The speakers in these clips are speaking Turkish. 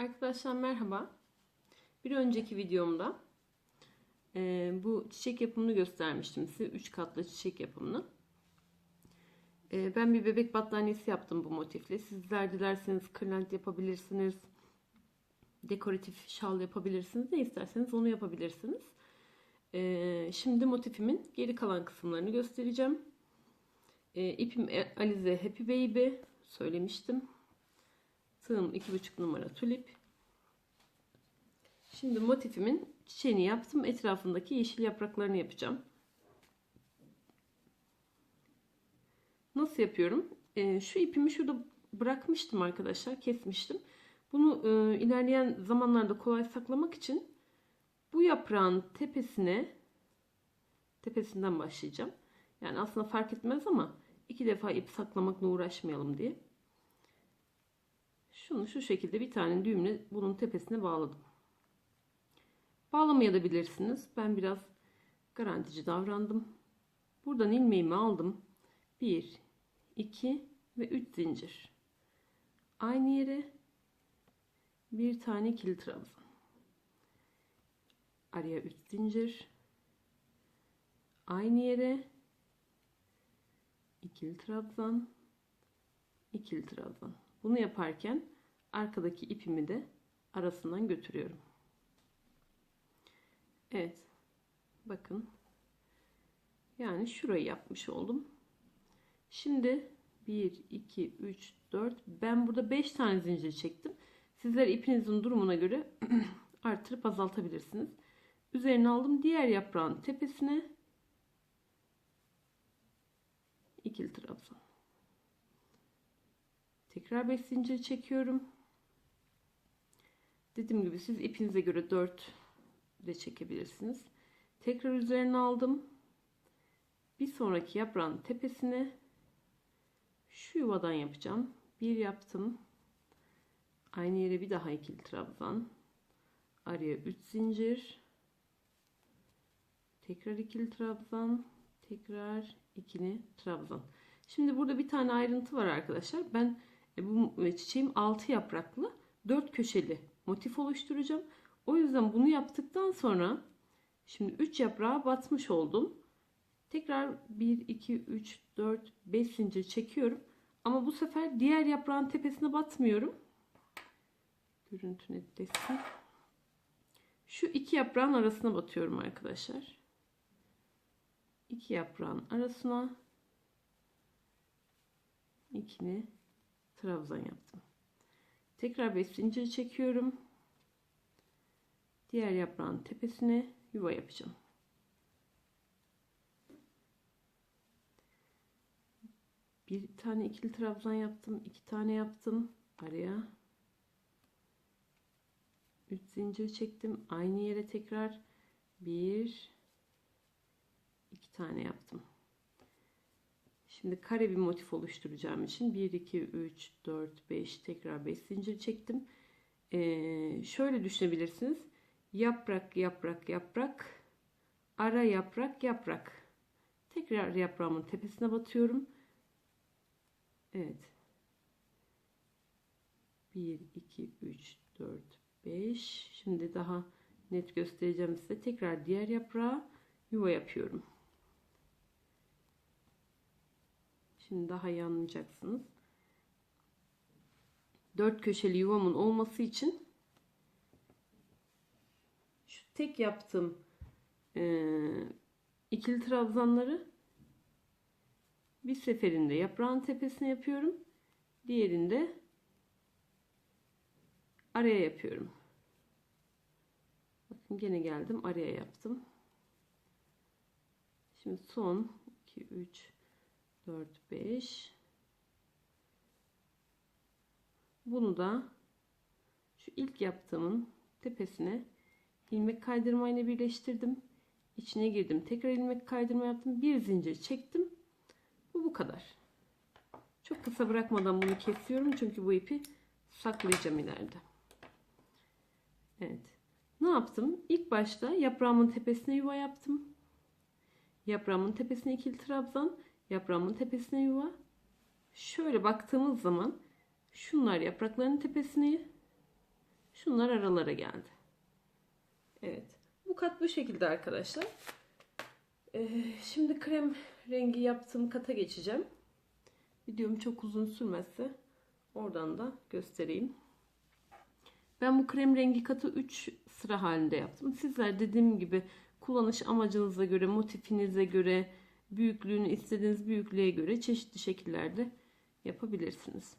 Arkadaşlar merhaba. Bir önceki videomda e, bu çiçek yapımını göstermiştim size. 3 katlı çiçek yapımını. E, ben bir bebek battaniyesi yaptım bu motifle. Sizler dilerseniz kırlent yapabilirsiniz. Dekoratif şal yapabilirsiniz. Ne isterseniz onu yapabilirsiniz. E, şimdi motifimin geri kalan kısımlarını göstereceğim. E, ipim Alize Happy Baby söylemiştim. Tığım 2,5 numara tulip. Şimdi motifimin çiçeğini yaptım. Etrafındaki yeşil yapraklarını yapacağım. Nasıl yapıyorum? Ee, şu ipimi şurada bırakmıştım arkadaşlar. Kesmiştim. Bunu e, ilerleyen zamanlarda kolay saklamak için bu yaprağın tepesine tepesinden başlayacağım. Yani aslında fark etmez ama iki defa ip saklamakla uğraşmayalım diye. Şunu şu şekilde bir tane düğümle bunun tepesine bağladım. Bağlamayabilirsiniz. Ben biraz garantici davrandım. Buradan ilmeğimi aldım. 1, 2 ve 3 zincir. Aynı yere bir tane ikili trabzan. Araya 3 zincir. Aynı yere ikili trabzan, ikili trabzan. Bunu yaparken arkadaki ipimi de arasından götürüyorum. Evet. Bakın. Yani şurayı yapmış oldum. Şimdi 1, 2, 3, 4. Ben burada 5 tane zincir çektim. Sizler ipinizin durumuna göre artırıp azaltabilirsiniz. Üzerine aldım. Diğer yaprağın tepesine ikili trabzan. Tekrar 5 zincir çekiyorum. Dediğim gibi siz ipinize göre 4 de çekebilirsiniz. Tekrar üzerine aldım. Bir sonraki yaprağın tepesine şu yuvadan yapacağım. Bir yaptım. Aynı yere bir daha ikili trabzan. Araya 3 zincir. Tekrar ikili trabzan. Tekrar ikili trabzan. Şimdi burada bir tane ayrıntı var arkadaşlar. Ben e, bu çiçeğim 6 yapraklı 4 köşeli motif oluşturacağım. O yüzden bunu yaptıktan sonra şimdi 3 yaprağa batmış oldum. Tekrar 1, 2, 3, 4, 5 zincir çekiyorum. Ama bu sefer diğer yaprağın tepesine batmıyorum. Görüntü netleşsin. Şu iki yaprağın arasına batıyorum arkadaşlar. İki yaprağın arasına ikini trabzan yaptım. Tekrar 5 zincir çekiyorum. Diğer yaprağın tepesine yuva yapacağım. Bir tane ikili trabzan yaptım. iki tane yaptım. Araya 3 zincir çektim. Aynı yere tekrar bir iki tane yaptım. Şimdi kare bir motif oluşturacağım için 1 2 3 4 5 tekrar 5 zincir çektim. Ee, şöyle düşünebilirsiniz. Yaprak yaprak yaprak ara yaprak yaprak. Tekrar yaprağımın tepesine batıyorum. Evet. 1 2 3 4 5 şimdi daha net göstereceğim size. Tekrar diğer yaprağa yuva yapıyorum şimdi daha iyi anlayacaksınız dört köşeli yuvamın olması için tek yaptığım e, ikili trabzanları bir seferinde yaprağın tepesine yapıyorum. Diğerinde araya yapıyorum. Bakın gene geldim araya yaptım. Şimdi son 2 3 4 5 bunu da şu ilk yaptığımın tepesine ilmek kaydırma ile birleştirdim. İçine girdim. Tekrar ilmek kaydırma yaptım. Bir zincir çektim. Bu bu kadar. Çok kısa bırakmadan bunu kesiyorum. Çünkü bu ipi saklayacağım ileride. Evet. Ne yaptım? İlk başta yaprağımın tepesine yuva yaptım. Yaprağımın tepesine ikili trabzan. Yaprağımın tepesine yuva. Şöyle baktığımız zaman şunlar yaprakların tepesine Şunlar aralara geldi. Evet. Bu kat bu şekilde arkadaşlar. Ee, şimdi krem rengi yaptığım kata geçeceğim. Videom çok uzun sürmezse oradan da göstereyim. Ben bu krem rengi katı 3 sıra halinde yaptım. Sizler dediğim gibi kullanış amacınıza göre, motifinize göre, büyüklüğünü istediğiniz büyüklüğe göre çeşitli şekillerde yapabilirsiniz.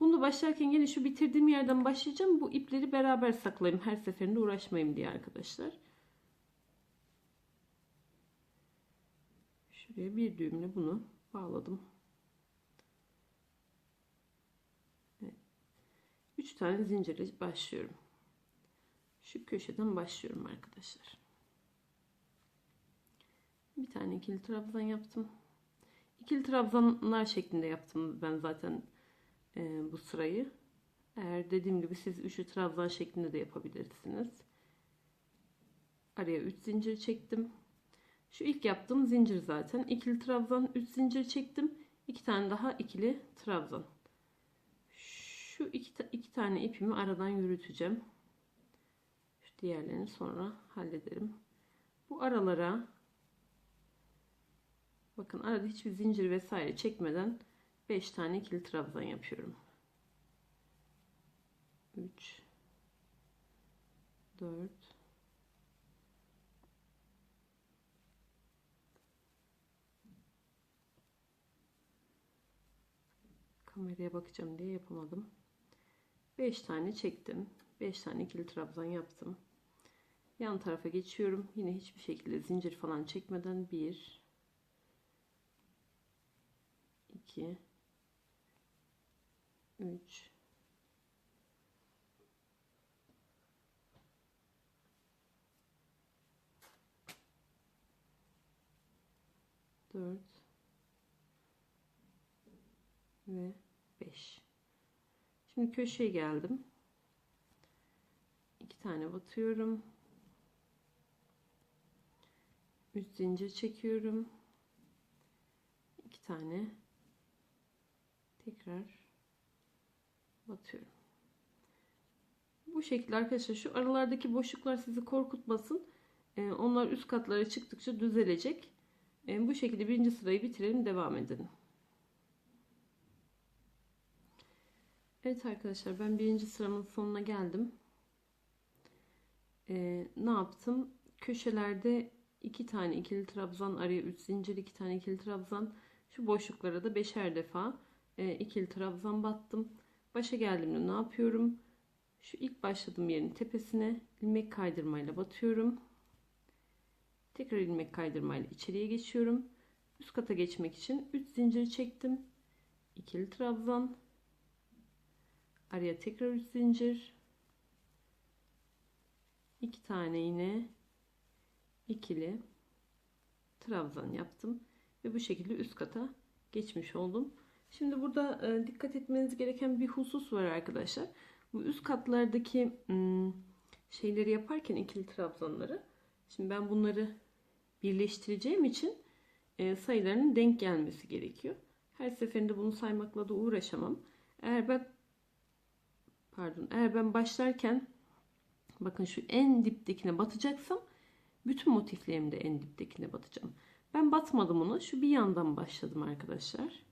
Bunu başlarken yine şu bitirdiğim yerden başlayacağım. Bu ipleri beraber saklayayım. Her seferinde uğraşmayayım diye arkadaşlar. Şuraya bir düğümle bunu bağladım. Evet. 3 tane zincirle başlıyorum. Şu köşeden başlıyorum arkadaşlar. Bir tane ikili trabzan yaptım. İkili trabzanlar şeklinde yaptım ben zaten e, bu sırayı. Eğer dediğim gibi siz üçlü trabzan şeklinde de yapabilirsiniz. Araya 3 zincir çektim. Şu ilk yaptığım zincir zaten. İkili trabzan 3 zincir çektim. 2 tane daha ikili trabzan. Şu iki, iki tane ipimi aradan yürüteceğim. Şu diğerlerini sonra hallederim. Bu aralara bakın arada hiçbir zincir vesaire çekmeden 5 tane ikili trabzan yapıyorum. 3 4 Kameraya bakacağım diye yapamadım. 5 tane çektim. 5 tane ikili trabzan yaptım. Yan tarafa geçiyorum. Yine hiçbir şekilde zincir falan çekmeden 1 2 3 4 ve 5 şimdi köşeye geldim. İki tane batıyorum. 3 zincir çekiyorum. İki tane tekrar batıyorum. Bu şekilde arkadaşlar şu aralardaki boşluklar sizi korkutmasın. Ee, onlar üst katlara çıktıkça düzelecek. Ee, bu şekilde birinci sırayı bitirelim devam edelim. Evet arkadaşlar ben birinci sıramın sonuna geldim. Ee, ne yaptım? Köşelerde iki tane ikili trabzan araya 3 zincir iki tane ikili trabzan. Şu boşluklara da beşer defa e, ikili trabzan battım. Başa geldiğimde ne yapıyorum? Şu ilk başladığım yerin tepesine ilmek kaydırmayla batıyorum. Tekrar ilmek kaydırmayla içeriye geçiyorum. Üst kata geçmek için 3 zincir çektim. ikili trabzan araya tekrar 3 zincir iki tane yine ikili trabzan yaptım ve bu şekilde üst kata geçmiş oldum. Şimdi burada e, dikkat etmeniz gereken bir husus var arkadaşlar. Bu üst katlardaki şeyleri yaparken ikili trabzanları şimdi ben bunları birleştireceğim için e, sayılarının denk gelmesi gerekiyor. Her seferinde bunu saymakla da uğraşamam. Eğer ben pardon eğer ben başlarken bakın şu en diptekine batacaksam bütün motiflerimde en diptekine batacağım. Ben batmadım ona. Şu bir yandan başladım arkadaşlar.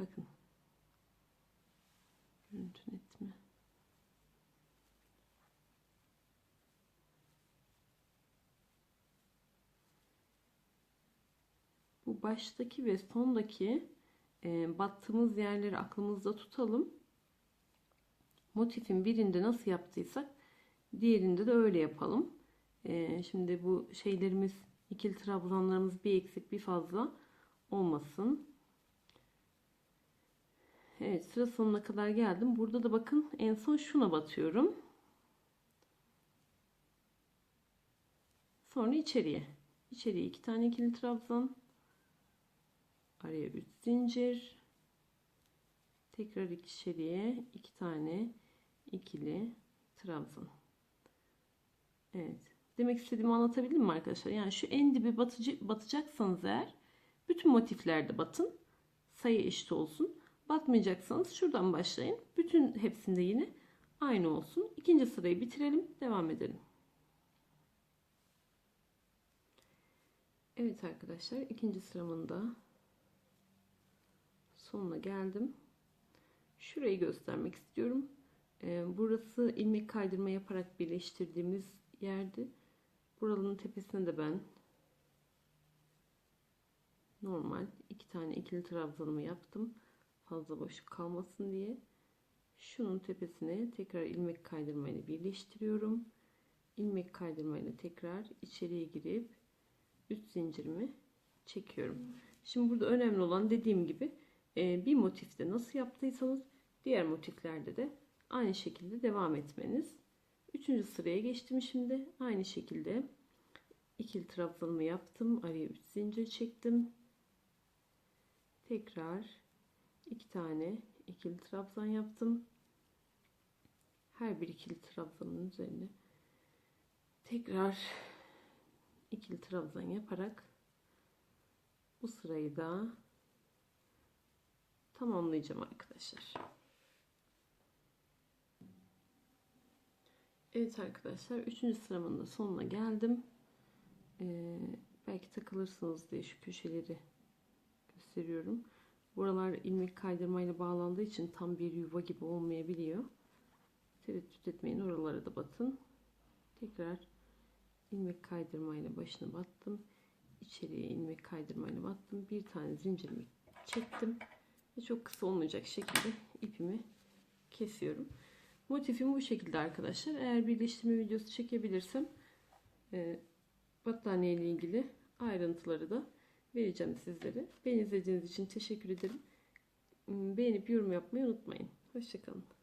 Bakın. Görüntü net mi? Bu baştaki ve sondaki e, battığımız yerleri aklımızda tutalım. Motifin birinde nasıl yaptıysak diğerinde de öyle yapalım. E, şimdi bu şeylerimiz ikili trabzanlarımız bir eksik bir fazla olmasın. Evet sıra sonuna kadar geldim. Burada da bakın en son şuna batıyorum. Sonra içeriye. İçeriye iki tane ikili trabzan araya 3 zincir tekrar ikişeriye iki tane ikili trabzan Evet demek istediğimi anlatabildim mi arkadaşlar yani şu en dibi batıcı, batacaksanız eğer bütün motiflerde batın sayı eşit olsun Batmayacaksanız şuradan başlayın. Bütün hepsinde yine aynı olsun. İkinci sırayı bitirelim. Devam edelim. Evet arkadaşlar ikinci sıramın da sonuna geldim. Şurayı göstermek istiyorum. Ee, burası ilmek kaydırma yaparak birleştirdiğimiz yerdi. Buranın tepesine de ben normal iki tane ikili trabzanımı yaptım. Fazla boşluk kalmasın diye. Şunun tepesine tekrar ilmek kaydırma ile birleştiriyorum. İlmek kaydırma ile tekrar içeriye girip üst zincirimi çekiyorum. Şimdi burada önemli olan dediğim gibi bir motifte nasıl yaptıysanız diğer motiflerde de aynı şekilde devam etmeniz. Üçüncü sıraya geçtim şimdi. Aynı şekilde ikili trabzanımı yaptım. Araya 3 zincir çektim. Tekrar iki tane ikili trabzan yaptım. Her bir ikili trabzanın üzerine tekrar ikili trabzan yaparak bu sırayı da tamamlayacağım arkadaşlar. Evet arkadaşlar 3. sıramın da sonuna geldim. Ee, belki takılırsınız diye şu köşeleri gösteriyorum. Buralar ilmek kaydırmayla bağlandığı için tam bir yuva gibi olmayabiliyor. Tereddüt etmeyin oralara da batın. Tekrar ilmek kaydırmayla başına battım. İçeriye ilmek kaydırmayla battım. Bir tane zincirimi çektim. Ve çok kısa olmayacak şekilde ipimi kesiyorum. Motifim bu şekilde arkadaşlar. Eğer birleştirme videosu çekebilirsem e, battaniye ile ilgili ayrıntıları da vereceğim sizlere. Beni izlediğiniz için teşekkür ederim. Beğenip yorum yapmayı unutmayın. Hoşçakalın.